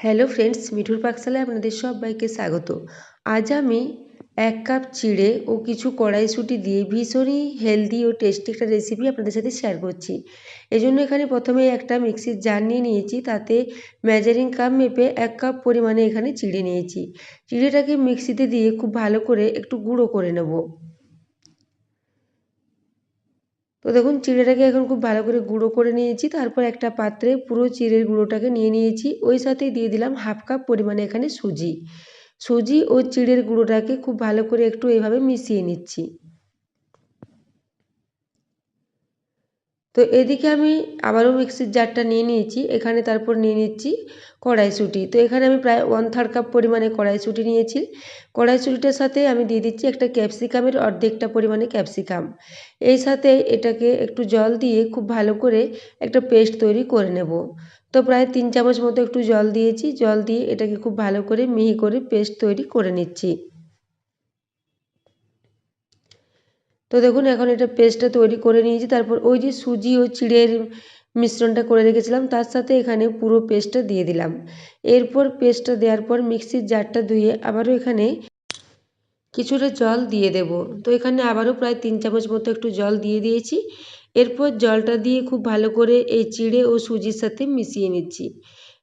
Hello friends মিঠুর পাকশালায় আপনাদের সবাইকে স্বাগত। আজ আমি এক কাপ চিড়ে ও কিছু কড়াইশুঁটি দিয়ে ভীষণই হেলদি ও টেস্টি একটা রেসিপি আপনাদের সাথে শেয়ার করছি। এজন্য এখানে প্রথমে একটা মিক্সির জার নিয়ে নিয়েছি, তাতে মেজারিং কাপ মেপে এক কাপ পরিমাণে এখানে চিড়ে নিয়েছি। চিড়েটাকে মিক্সিতে দিয়ে খুব ভালো করে একটু গুঁড়ো করে নেব। তো দেখুন, চিড়েটাকে এখন খুব ভালো করে গুঁড়ো করে নিয়েছি। তারপর একটা পাত্রে পুরো চিড়ের গুঁড়োটাকে নিয়ে নিয়েছি। ওই সাথে দিয়ে দিলাম হাফ কাপ পরিমাণে এখানে সুজি। সুজি ও চিড়ের গুঁড়োটাকে খুব ভালো করে একটু এভাবে মিশিয়ে নিচ্ছি। তো এদিকে আমি আবারও মিক্সির জারটা নিয়ে নিয়েছি, এখানে তারপর নিয়ে নিচ্ছি কড়াইশুঁটি। তো এখানে আমি প্রায় ওয়ান থার্ড কাপ পরিমাণে কড়াইশুঁটি নিয়েছি। কড়াইশুঁটিটার সাথে আমি দিয়ে দিচ্ছি একটা ক্যাপসিকামের অর্ধেকটা পরিমাণে ক্যাপসিকাম এই সাথে এটাকে একটু জল দিয়ে খুব ভালো করে একটা পেস্ট তৈরি করে নেব। তো প্রায় তিন চামচ মতো একটু জল দিয়েছি। জল দিয়ে এটাকে খুব ভালো করে মিহি করে পেস্ট তৈরি করে নিচ্ছি। তো দেখুন, এখন এটা পেস্টটা তৈরি করে নিয়েছি। তারপর ওই যে সুজি ও চিড়ের মিশ্রণটা করে রেখেছিলাম, তার সাথে এখানে পুরো পেস্টটা দিয়ে দিলাম। এরপর পেস্টটা দেওয়ার পর মিক্সির জারটা ধুয়ে আবারও এখানে কিছুটা জল দিয়ে দেব। তো এখানে আবারও প্রায় তিন চামচ মতো একটু জল দিয়ে দিয়েছি। এরপর জলটা দিয়ে খুব ভালো করে এই চিড়ে ও সুজির সাথে মিশিয়ে নিচ্ছি।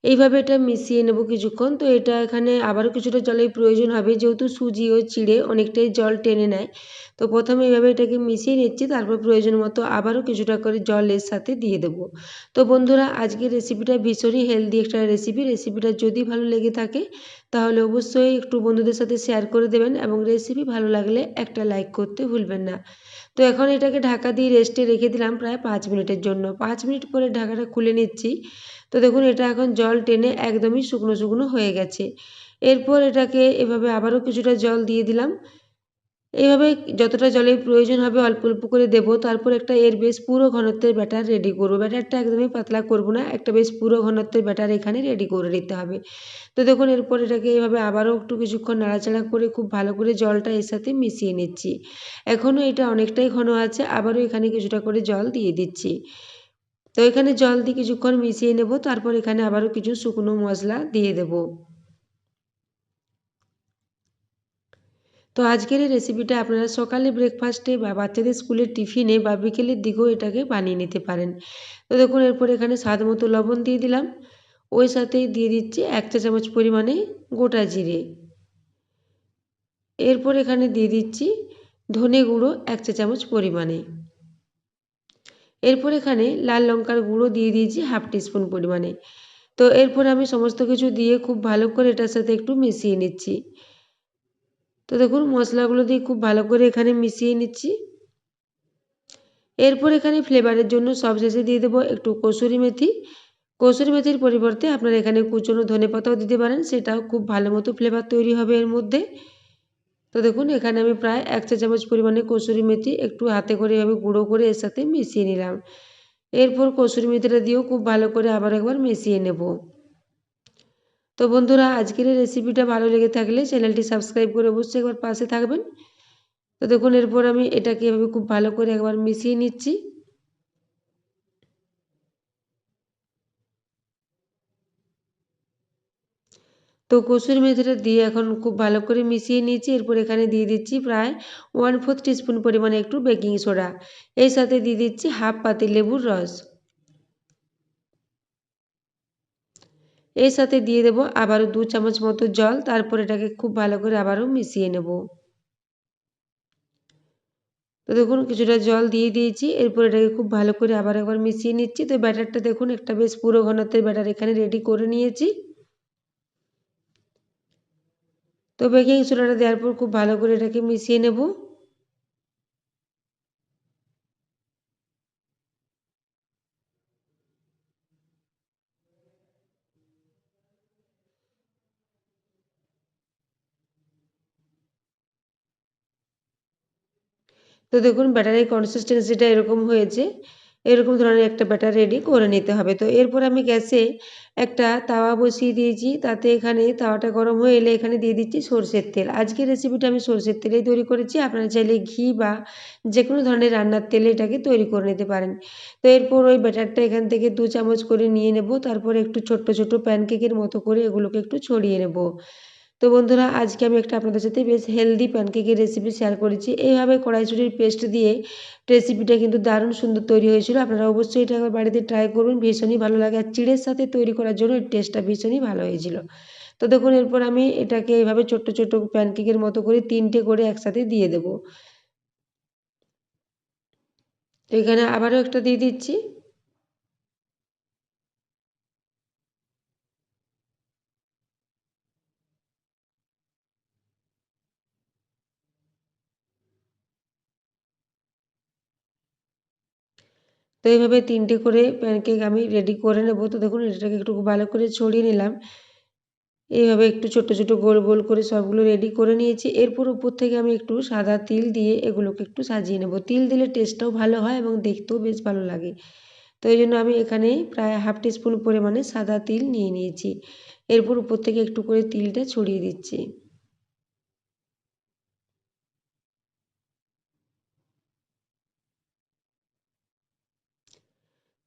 এইভাবে এটা মিশিয়ে নেব কিছুক্ষণ। তো এটা এখানে আবারও কিছুটা জলের প্রয়োজন হবে, যেহেতু সুজি ও চিড়ে অনেকটাই জল টেনে নেয়। তো প্রথমে এইভাবে এটাকে মিশিয়ে নিচ্ছি, তারপর প্রয়োজন মতো আবারও কিছুটা করে জল এর সাথে দিয়ে দেবো। তো বন্ধুরা, আজকের রেসিপিটা ভীষণই হেলদি একটা রেসিপি রেসিপিটা যদি ভালো লেগে থাকে, তাহলে অবশ্যই একটু বন্ধুদের সাথে শেয়ার করে দেবেন এবং রেসিপি ভালো লাগলে একটা লাইক করতে ভুলবেন না। তো এখন এটাকে ঢাকা দিয়ে রেস্টে রেখে দিলাম প্রায় পাঁচ মিনিটের জন্য। পাঁচ মিনিট পরে ঢাকাটা খুলে নিচ্ছি। তো দেখুন, এটা এখন জল টেনে একদমই শুকনো শুকনো হয়ে গেছে। এরপর এটাকে এভাবে আবারও কিছুটা জল দিয়ে দিলাম। এইভাবে যতটা জলের প্রয়োজন হবে অল্প অল্প করে দেবো। তারপর একটা এর বেশ পুরো ঘনত্বের ব্যাটার রেডি করব। ব্যাটারটা একদমই পাতলা করব না, একটা বেশ পুরো ঘনত্বের ব্যাটার এখানে রেডি করে নিতে হবে। তো দেখুন, এরপর এটাকে এভাবে আবারও একটু কিছুক্ষণ নাড়াচাড়া করে খুব ভালো করে জলটা এর সাথে মিশিয়ে নিচ্ছি। এখনও এটা অনেকটাই ঘন আছে, আবারও এখানে কিছুটা করে জল দিয়ে দিচ্ছি। তো এখানে জল দিয়ে কিছুক্ষণ মিশিয়ে নেব, তারপর এখানে আবারও কিছু শুকনো মশলা দিয়ে দেব। তো আজকের এই রেসিপিটা আপনারা সকালে ব্রেকফাস্টে বা বাচ্চাদের স্কুলের টিফিনে বা বিকেলের দিকেও এটাকে বানিয়ে নিতে পারেন। তো দেখুন, এরপর এখানে স্বাদ মতো লবণ দিয়ে দিলাম। ওই সাথেই দিয়ে দিচ্ছি এক চা চামচ পরিমাণে গোটা জিরে। এরপর এখানে দিয়ে দিচ্ছি ধনে গুঁড়ো এক চা চামচ পরিমাণে। এরপর এখানে লাল লঙ্কার গুঁড়ো দিয়ে দিয়েছি হাফ টিস্পুন পরিমাণে। তো এরপর আমি সমস্ত কিছু দিয়ে খুব ভালো করে এটার সাথে একটু মিশিয়ে নিচ্ছি। তো দেখুন, মশলাগুলো দিয়ে খুব ভালো করে এখানে মিশিয়ে নিচ্ছি। এরপর এখানে ফ্লেভারের জন্য সবশেষে দিয়ে দেবো একটু কসুরি মেথি। কসুরি মেথির পরিবর্তে আপনারা এখানে কুচনো ধনে পাতাও দিতে পারেন, সেটাও খুব ভালো মতো ফ্লেভার তৈরি হবে এর মধ্যে। তো দেখুন, এখানে আমি প্রায় এক চা চামচ পরিমাণে কসুরি মেথি একটু হাতে করে আমি গুঁড়ো করে এর সাথে মিশিয়ে নিলাম। এরপর কসুরি মেথিটা দিয়েও খুব ভালো করে আবার একবার মিশিয়ে নেব। তো বন্ধুরা, আজকের রেসিপিটা ভালো লেগে থাকলে চ্যানেলটি সাবস্ক্রাইব করে অবশ্যই একবার পাশে থাকবেন। তো দেখুন, এরপর আমি এটাকে এভাবে খুব ভালো করে একবার মিশিয়ে নিচ্ছি। তো কসুরি মেথিটা দিয়ে এখন খুব ভালো করে মিশিয়ে নিয়েছি, এরপর এখানে দিয়ে দিচ্ছি প্রায় ওয়ান ফোর্থ টিস্পুন পরিমাণে একটু বেকিং সোডা এই সাথে দিয়ে দিচ্ছি হাফ পাতি লেবুর রস। এর সাথে দিয়ে দেবো আবারও দু চামচ মতো জল, তারপর এটাকে খুব ভালো করে আবারও মিশিয়ে নেব। তো দেখুন কিছুটা জল দিয়ে দিয়েছি, এরপর এটাকে খুব ভালো করে আবার একবার মিশিয়ে নিচ্ছি। তো ব্যাটারটা দেখুন, একটা বেশ পুরো ঘনত্বের ব্যাটার এখানে রেডি করে নিয়েছি। তো বেকিং সোডাটা দেওয়ার পর খুব ভালো করে এটাকে মিশিয়ে নেব। তো দেখুন ব্যাটারের কনসিস্টেন্সিটা এরকম হয়েছে। এরকম ধরনের একটা ব্যাটার রেডি করে নিতে হবে। তো এরপর আমি গ্যাসে একটা তাওয়া বসিয়ে দিয়েছি। তাতে এখানে তাওয়াটা গরম হয়ে এলে এখানে দিয়ে দিচ্ছি সর্ষের তেল। আজকের রেসিপিটা আমি সর্ষের তেলেই তৈরি করেছি। আপনারা চাইলে ঘি বা যে কোনো ধরনের রান্নার তেলে এটাকে তৈরি করে নিতে পারেন। তো এরপর ওই ব্যাটারটা এখান থেকে দু চামচ করে নিয়ে নেব। তারপর একটু ছোট্ট ছোট্ট প্যানকেকের মতো করে এগুলোকে একটু ছড়িয়ে নেব। তো বন্ধুরা, আজকে আমি একটা আপনাদের সাথে বেশ হেলদি প্যানকেকের রেসিপি শেয়ার করেছি। এইভাবে কড়াইশুটির পেস্ট দিয়ে রেসিপিটা কিন্তু দারুণ সুন্দর তৈরি হয়েছিল। আপনারা অবশ্যই এটা একবার বাড়িতে ট্রাই করুন, ভীষণই ভালো লাগে। আর চিড়ের সাথে তৈরি করার জন্য এর টেস্টটা ভীষণই ভালো হয়েছিল। তো দেখুন, এরপর আমি এটাকে এইভাবে ছোট্ট ছোট্ট প্যানকেকের মতো করে তিনটে করে একসাথে দিয়ে দেব। তো এখানে আবারও একটা দিয়ে দিচ্ছি। তো এইভাবে তিনটে করে প্যানকেক আমি রেডি করে নেব। তো দেখুন, এটাকে একটু ভালো করে ছড়িয়ে নিলাম। এইভাবে একটু ছোট ছোট, গোল গোল করে সবগুলো রেডি করে নিয়েছি। এরপর উপর থেকে আমি একটু সাদা তিল দিয়ে এগুলোকে একটু সাজিয়ে নেব। তিল দিলে টেস্টটাও ভালো হয় এবং দেখতেও বেশ ভালো লাগে। তো এই জন্য আমি এখানে প্রায় হাফ টিস্পুন পরিমাণে সাদা তিল নিয়ে নিয়েছি। এরপর উপর থেকে একটু করে তিলটা ছড়িয়ে দিচ্ছি।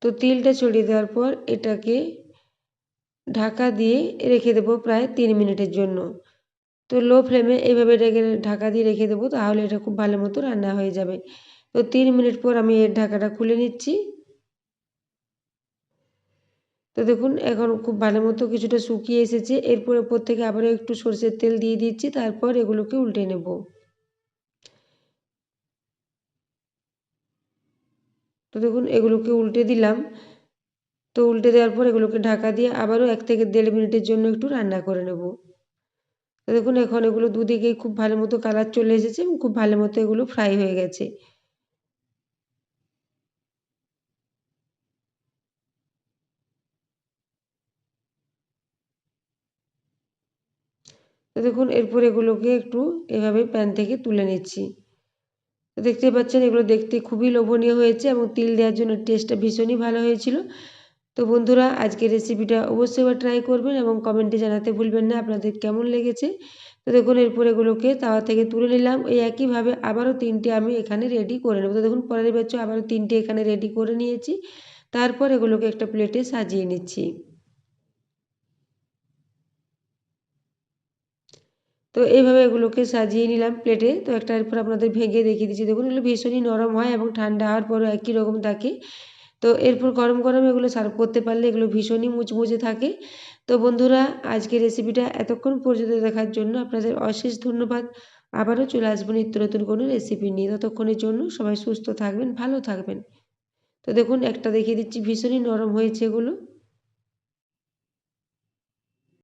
তো তিলটা ছড়িয়ে দেওয়ার পর এটাকে ঢাকা দিয়ে রেখে দেবো প্রায় তিন মিনিটের জন্য। তো লো ফ্লেমে এইভাবে এটাকে ঢাকা দিয়ে রেখে দেবো, তাহলে এটা খুব ভালো মতো রান্না হয়ে যাবে। তো তিন মিনিট পর আমি এর ঢাকাটা খুলে নিচ্ছি। তো দেখুন, এখন খুব ভালো মতো কিছুটা শুকিয়ে এসেছে। এরপর ওপর থেকে আবারও একটু সরষের তেল দিয়ে দিচ্ছি, তারপর এগুলোকে উল্টে নেব। তো দেখুন, এগুলোকে উল্টে দিলাম। তো উল্টে দেওয়ার পর এগুলোকে ঢাকা দিয়ে আবারও এক থেকে দেড় মিনিটের জন্য একটু রান্না করে নেব। তো দেখুন, এখন এগুলো দুদিকেই খুব ভালো মতো কালার চলে এসেছে এবং খুব ভালো মতো এগুলো ফ্রাই হয়ে গেছে। তো দেখুন, এরপর এগুলোকে একটু এভাবে প্যান থেকে তুলে নিচ্ছি। দেখতে পাচ্ছেন, এগুলো দেখতে খুবই লোভনীয় হয়েছে এবং তিল দেওয়ার জন্য টেস্টটা ভীষণই ভালো হয়েছিল। তো বন্ধুরা, আজকের রেসিপিটা অবশ্যই এবার ট্রাই করবেন এবং কমেন্টে জানাতে ভুলবেন না আপনাদের কেমন লেগেছে। তো দেখুন, এরপর এগুলোকে তাওয়া থেকে তুলে নিলাম। এই একইভাবে আবারও তিনটে আমি এখানে রেডি করে নেব। তো দেখুন, পরের ব্যাচও আবারও তিনটে এখানে রেডি করে নিয়েছি। তারপর এগুলোকে একটা প্লেটে সাজিয়ে নিচ্ছি। তো এইভাবে এগুলোকে সাজিয়ে নিলাম প্লেটে তো একটা এরপর আপনাদের ভেঙে দেখিয়ে দিচ্ছি। দেখুন, এগুলো ভীষণই নরম হয় এবং ঠান্ডা হওয়ার পরও একই রকম থাকে। তো এরপর গরম গরম এগুলো সার্ভ করতে পারলে এগুলো ভীষণই মুচমুচে থাকে। তো বন্ধুরা আজকে রেসিপিটা এতক্ষণ পর্যন্ত দেখার জন্য আপনাদের অশেষ ধন্যবাদ। আবারও চলে আসব নিত্য নতুন কোনো রেসিপি নিয়ে। ততক্ষণের জন্য সবাই সুস্থ থাকবেন, ভালো থাকবেন। তো দেখুন, একটা দেখিয়ে দিচ্ছি, ভীষণই নরম হয়েছে এগুলো।